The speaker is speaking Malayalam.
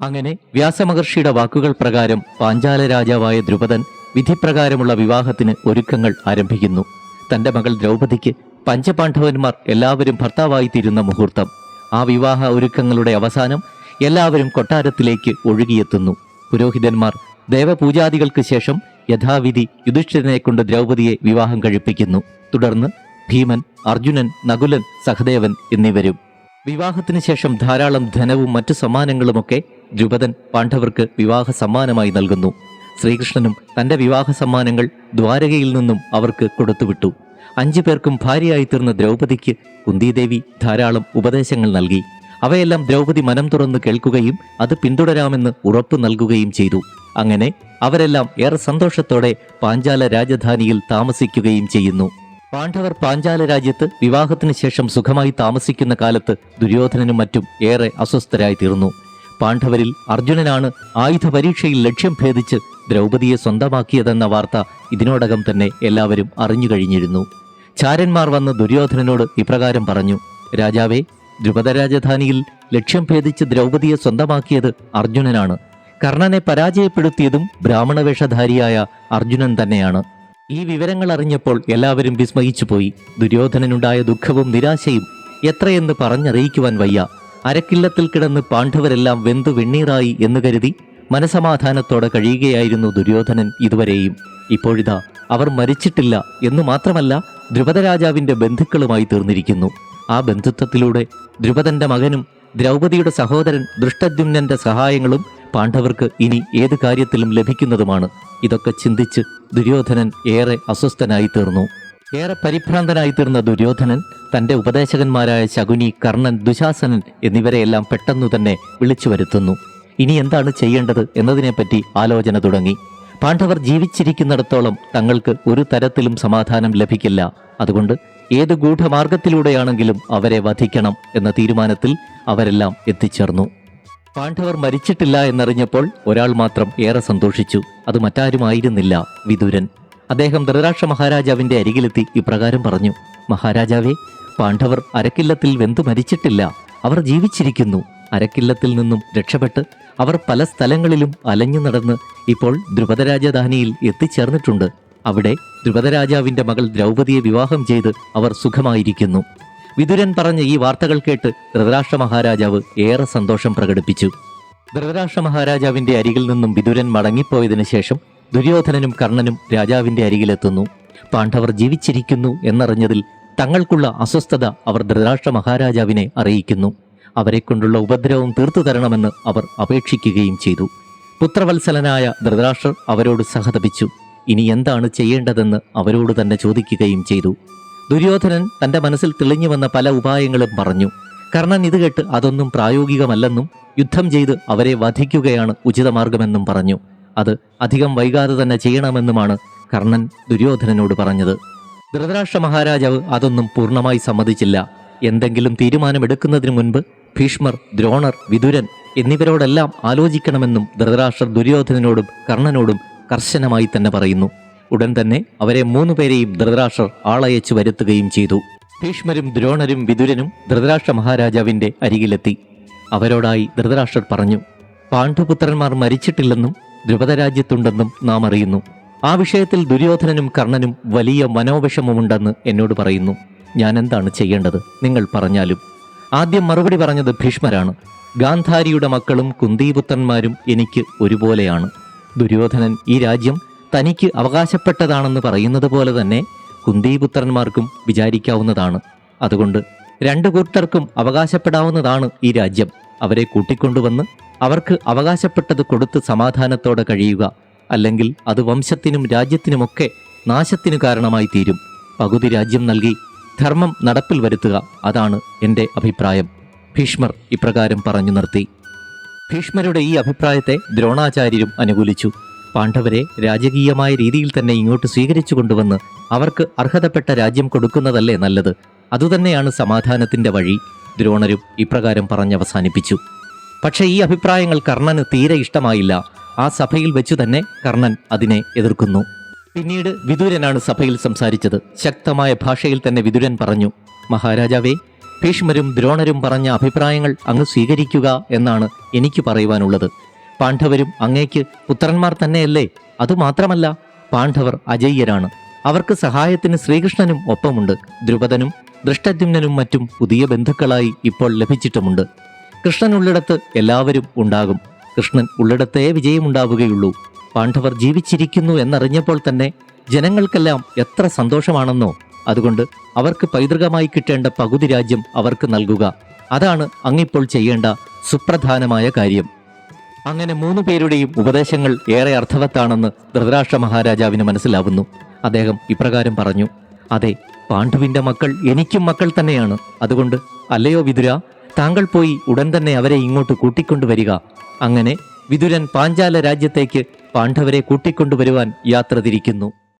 അങ്ങനെ വ്യാസമഹർഷിയുടെ വാക്കുകൾ പ്രകാരം പാഞ്ചാല രാജാവായ ദ്രുപദൻ വിധിപ്രകാരമുള്ള വിവാഹത്തിന് ഒരുക്കങ്ങൾ ആരംഭിക്കുന്നു. തന്റെ മകൾ ദ്രൗപദിക്ക് പഞ്ചപാണ്ഡവന്മാർ എല്ലാവരും ഭർത്താവായി തീരുന്ന മുഹൂർത്തം ആ വിവാഹ ഒരുക്കങ്ങളുടെ അവസാനം എല്ലാവരും കൊട്ടാരത്തിലേക്ക് ഒഴുകിയെത്തുന്നു. പുരോഹിതന്മാർ ദേവപൂജാദികൾക്ക് ശേഷം യഥാവിധി യുധിഷ്ഠിരനെ കൊണ്ട് ദ്രൗപദിയെ വിവാഹം കഴിപ്പിക്കുന്നു. തുടർന്ന് ഭീമൻ അർജുനൻ നകുലൻ സഹദേവൻ എന്നിവരും. വിവാഹത്തിന് ശേഷം ധാരാളം ധനവും മറ്റു സമ്മാനങ്ങളുമൊക്കെ ദ്രുപദൻ പാണ്ഡവർക്ക് വിവാഹ സമ്മാനമായി നൽകുന്നു. ശ്രീകൃഷ്ണനും തന്റെ വിവാഹ സമ്മാനങ്ങൾ ദ്വാരകയിൽ നിന്നും അവർക്ക് കൊടുത്തുവിട്ടു. അഞ്ചു പേർക്കും ഭാര്യയായി തീർന്ന ദ്രൗപദിക്ക് കുന്തിദേവി ധാരാളം ഉപദേശങ്ങൾ നൽകി. അവയെല്ലാം ദ്രൗപദി മനം തുറന്ന് കേൾക്കുകയും അത് പിന്തുടരാമെന്ന് ഉറപ്പു നൽകുകയും ചെയ്തു. അങ്ങനെ അവരെല്ലാം ഏറെ സന്തോഷത്തോടെ പാഞ്ചാല രാജധാനിയിൽ താമസിക്കുകയും ചെയ്യുന്നു. പാണ്ഡവർ പാഞ്ചാല രാജ്യത്ത് വിവാഹത്തിന് ശേഷം സുഖമായി താമസിക്കുന്ന കാലത്ത് ദുര്യോധനനും മറ്റും ഏറെ അസ്വസ്ഥരായി തീർന്നു. പാണ്ഡവരിൽ അർജുനനാണ് ആയുധ പരീക്ഷയിൽ ലക്ഷ്യം ഭേദിച്ച് ദ്രൗപദിയെ സ്വന്തമാക്കിയതെന്ന വാർത്ത ഇതിനോടകം തന്നെ എല്ലാവരും അറിഞ്ഞു കഴിഞ്ഞിരുന്നു. ചാരന്മാർ വന്ന് ദുര്യോധനനോട് ഇപ്രകാരം പറഞ്ഞു രാജാവേ ദ്രുപദ രാജധാനിയിൽ ലക്ഷ്യം ഭേദിച്ച് ദ്രൗപദിയെ സ്വന്തമാക്കിയത് അർജുനനാണ്. കർണനെ പരാജയപ്പെടുത്തിയതും ബ്രാഹ്മണവേഷധാരിയായ അർജുനൻ തന്നെയാണ്. ഈ വിവരങ്ങൾ അറിഞ്ഞപ്പോൾ എല്ലാവരും വിസ്മയിച്ചുപോയി. ദുര്യോധനനുണ്ടായ ദുഃഖവും നിരാശയും എത്രയെന്ന് പറഞ്ഞറിയിക്കുവാൻ വയ്യ. അരക്കില്ലത്തിൽ കിടന്ന് പാണ്ഡവരെല്ലാം വെന്തു വെണ്ണീറായി എന്ന് കരുതി മനസമാധാനത്തോടെ കഴിയുകയായിരുന്നു ദുര്യോധനൻ ഇതുവരെയും. ഇപ്പോഴിതാ അവർ മരിച്ചിട്ടില്ല എന്നു മാത്രമല്ല ദ്രുപദരാജാവിന്റെ ബന്ധുക്കളുമായി തീർന്നിരിക്കുന്നു. ആ ബന്ധുത്വത്തിലൂടെ ധ്രുപദന്റെ മകനും ദ്രൗപദിയുടെ സഹോദരൻ ദൃഷ്ടദ്യുമ്നന്റെ സഹായങ്ങളും പാണ്ഡവർക്ക് ഇനി ഏത് കാര്യത്തിലും ലഭിക്കുന്നതുമാണ്. ഇതൊക്കെ ചിന്തിച്ച് ദുര്യോധനൻ ഏറെ അസ്വസ്ഥനായി തീർന്നു. ഏറെ പരിഭ്രാന്തനായി തീർന്ന ദുര്യോധനൻ തന്റെ ഉപദേശകന്മാരായ ശകുനി കർണൻ ദുശാസനൻ എന്നിവരെയെല്ലാം പെട്ടെന്നു തന്നെ വിളിച്ചു വരുത്തുന്നു. ഇനി എന്താണ് ചെയ്യേണ്ടത് എന്നതിനെപ്പറ്റി ആലോചന തുടങ്ങി. പാണ്ഡവർ ജീവിച്ചിരിക്കുന്നിടത്തോളം തങ്ങൾക്ക് ഒരു തരത്തിലും സമാധാനം ലഭിക്കില്ല. അതുകൊണ്ട് ഏത് ഗൂഢമാർഗത്തിലൂടെയാണെങ്കിലും അവരെ വധിക്കണം എന്ന തീരുമാനത്തിൽ അവരെല്ലാം എത്തിച്ചേർന്നു. പാണ്ഡവർ മരിച്ചിട്ടില്ല എന്നറിഞ്ഞപ്പോൾ ഒരാൾ മാത്രം ഏറെ സന്തോഷിച്ചു. അത് മറ്റാരുമായിരുന്നില്ല വിദുരൻ. അദ്ദേഹം ധൃതരാക്ഷ മഹാരാജാവിന്റെ അരികിലെത്തി ഇപ്രകാരം പറഞ്ഞു മഹാരാജാവേ പാണ്ഡവർ അരക്കില്ലത്തിൽ വെന്തു മരിച്ചിട്ടില്ല. അവർ ജീവിച്ചിരിക്കുന്നു. അരക്കില്ലത്തിൽ നിന്നും രക്ഷപ്പെട്ട് അവർ പല സ്ഥലങ്ങളിലും അലഞ്ഞു നടന്ന് ഇപ്പോൾ ദ്രുപദരാജധാനിയിൽ എത്തിച്ചേർന്നിട്ടുണ്ട്. അവിടെ ദ്രുപദരാജാവിന്റെ മകൾ ദ്രൗപതിയെ വിവാഹം ചെയ്ത് അവർ സുഖമായിരിക്കുന്നു. വിതുരൻ പറഞ്ഞ ഈ വാർത്തകൾ കേട്ട് ധൃതരാഷ്ട്ര മഹാരാജാവ് ഏറെ സന്തോഷം പ്രകടിപ്പിച്ചു. ധൃതരാഷ്ട്ര മഹാരാജാവിന്റെ അരികിൽ നിന്നും വിതുരൻ മടങ്ങിപ്പോയതിനു ശേഷം ദുര്യോധനനും കർണനും രാജാവിന്റെ അരികിലെത്തുന്നു. പാണ്ഡവർ ജീവിച്ചിരിക്കുന്നു എന്നറിഞ്ഞതിൽ തങ്ങൾക്കുള്ള അസ്വസ്ഥത അവർ ധൃതരാഷ്ട്ര മഹാരാജാവിനെ അറിയിക്കുന്നു. അവരെ കൊണ്ടുള്ള ഉപദ്രവം തീർത്തു തരണമെന്ന് അവർ അപേക്ഷിക്കുകയും ചെയ്തു. പുത്രവത്സലനായ ധൃതരാഷ്ട്രർ അവരോട് സഹതപിച്ചു. ഇനി എന്താണ് ചെയ്യേണ്ടതെന്ന് അവരോട് തന്നെ ചോദിക്കുകയും ചെയ്തു. ദുര്യോധനൻ തന്റെ മനസ്സിൽ തെളിഞ്ഞു വന്ന പല ഉപായങ്ങളും പറഞ്ഞു. കർണൻ ഇത് കേട്ട് അതൊന്നും പ്രായോഗികമല്ലെന്നും യുദ്ധം ചെയ്ത് അവരെ വധിക്കുകയാണ് ഉചിതമാർഗമെന്നും പറഞ്ഞു. അത് അധികം വൈകാതെ തന്നെ ചെയ്യണമെന്നുമാണ് കർണൻ ദുര്യോധനനോട് പറഞ്ഞത്. ധൃതരാഷ്ട്ര മഹാരാജാവ് അതൊന്നും പൂർണമായി സമ്മതിച്ചില്ല. എന്തെങ്കിലും തീരുമാനമെടുക്കുന്നതിന് മുൻപ് ഭീഷ്മർ ദ്രോണർ വിതുരൻ എന്നിവരോടെല്ലാം ആലോചിക്കണമെന്നും ധൃതരാഷ്ട്രർ ദുര്യോധനനോടും കർണനോടും കർശനമായി തന്നെ പറയുന്നു. ഉടൻ തന്നെ അവരെ മൂന്നു പേരെയും ധൃതരാഷ്ട്രർ ആളയച്ചു വരുത്തുകയും ചെയ്തു. ഭീഷ്മരും ദ്രോണരും വിതുരനും ധൃതരാഷ്ട്ര മഹാരാജാവിന്റെ അരികിലെത്തി. അവരോടായി ധൃതരാഷ്ട്രർ പറഞ്ഞു പാണ്ഡുപുത്രന്മാർ മരിച്ചിട്ടില്ലെന്നും ദ്രുപദരാജ്യത്തുണ്ടെന്നും നാം അറിയുന്നു. ആ വിഷയത്തിൽ ദുര്യോധനനും കർണനും വലിയ മനോവിഷമമുണ്ടെന്ന് എന്നോട് പറയുന്നു. ഞാൻ എന്താണ് ചെയ്യേണ്ടത്? നിങ്ങൾ പറഞ്ഞാലും. ആദ്യം മറുപടി പറഞ്ഞത് ഭീഷ്മരാണ്. ഗാന്ധാരിയുടെ മക്കളും കുന്തിപുത്രന്മാരും എനിക്ക് ഒരുപോലെയാണ്. ദുര്യോധനൻ ഈ രാജ്യം തനിക്ക് അവകാശപ്പെട്ടതാണെന്ന് പറയുന്നത് പോലെ തന്നെ കുന്തിപുത്രന്മാർക്കും വിചാരിക്കാവുന്നതാണ്. അതുകൊണ്ട് രണ്ടു കൂട്ടർക്കും അവകാശപ്പെടാവുന്നതാണ് ഈ രാജ്യം. അവരെ കൂട്ടിക്കൊണ്ടുവന്ന് അവർക്ക് അവകാശപ്പെട്ടത് കൊടുത്ത് സമാധാനത്തോടെ കഴിയുക. അല്ലെങ്കിൽ അത് വംശത്തിനും രാജ്യത്തിനുമൊക്കെ നാശത്തിനു കാരണമായി തീരും. പകുതി രാജ്യം നൽകി ധർമ്മം നടപ്പിൽ വരുത്തുക. അതാണ് എന്റെ അഭിപ്രായം. ഭീഷ്മർ ഇപ്രകാരം പറഞ്ഞു നിർത്തി. ഭീഷ്മരുടെ ഈ അഭിപ്രായത്തെ ദ്രോണാചാര്യരും അനുകൂലിച്ചു. പാണ്ഡവരെ രാജകീയമായ രീതിയിൽ തന്നെ ഇങ്ങോട്ട് സ്വീകരിച്ചു കൊണ്ടുവന്ന് അവർക്ക് അർഹതപ്പെട്ട രാജ്യം കൊടുക്കുന്നതല്ലേ നല്ലത്. അതുതന്നെയാണ് സമാധാനത്തിന്റെ വഴി. ദ്രോണരും ഇപ്രകാരം പറഞ്ഞവസാനിപ്പിച്ചു പക്ഷേ ഈ അഭിപ്രായങ്ങൾ കർണന് തീരെ ഇഷ്ടമായില്ല. ആ സഭയിൽ വെച്ചു തന്നെ കർണൻ അതിനെ എതിർക്കുന്നു. പിന്നീട് വിദുരനാണ് സഭയിൽ സംസാരിച്ചത്. ശക്തമായ ഭാഷയിൽ തന്നെ വിദുരൻ പറഞ്ഞു മഹാരാജാവേ ഭീഷ്മരും ദ്രോണരും പറഞ്ഞ അഭിപ്രായങ്ങൾ അങ്ങ് സ്വീകരിക്കുക എന്നാണ് എനിക്ക് പറയുവാനുള്ളത്. പാണ്ഡവരും അങ്ങേക്ക് പുത്രന്മാർ തന്നെയല്ലേ? അതുമാത്രമല്ല പാണ്ഡവർ അജയ്യരാണ്. അവർക്ക് സഹായത്തിന് ശ്രീകൃഷ്ണനും ഒപ്പമുണ്ട്. ദ്രുപദനും ദൃഷ്ടദ്യുമ്നനും മറ്റും പുതിയ ബന്ധുക്കളായി ഇപ്പോൾ ലഭിച്ചിട്ടുമുണ്ട്. കൃഷ്ണൻ ഉള്ളിടത്ത് എല്ലാവരും ഉണ്ടാകും. കൃഷ്ണൻ ഉള്ളിടത്തേ വിജയമുണ്ടാവുകയുള്ളൂ. പാണ്ഡവർ ജീവിച്ചിരിക്കുന്നു എന്നറിഞ്ഞപ്പോൾ തന്നെ ജനങ്ങൾക്കെല്ലാം എത്ര സന്തോഷമാണെന്നോ അതുകൊണ്ട് അവർക്ക് പൈതൃകമായി കിട്ടേണ്ട പകുതി രാജ്യം അവർക്ക് നൽകുക. അതാണ് അങ്ങിപ്പോൾ ചെയ്യേണ്ട സുപ്രധാനമായ കാര്യം. അങ്ങനെ മൂന്നു പേരുടെയും ഉപദേശങ്ങൾ ഏറെ അർത്ഥവത്താണെന്ന് ധൃതരാഷ്ട്ര മഹാരാജാവിന് മനസ്സിലാവുന്നു. അദ്ദേഹം ഇപ്രകാരം പറഞ്ഞു അതെ പാണ്ഡുവിന്റെ മക്കൾ എനിക്കും മക്കൾ തന്നെയാണ്. അതുകൊണ്ട് അല്ലയോ വിതുര താങ്കൾ പോയി ഉടൻ തന്നെ അവരെ ഇങ്ങോട്ട് കൂട്ടിക്കൊണ്ടുവരിക. അങ്ങനെ വിതുരൻ പാഞ്ചാല രാജ്യത്തേക്ക് പാണ്ഡവരെ കൂട്ടിക്കൊണ്ടുവരുവാൻ യാത്ര തിരിക്കുന്നു.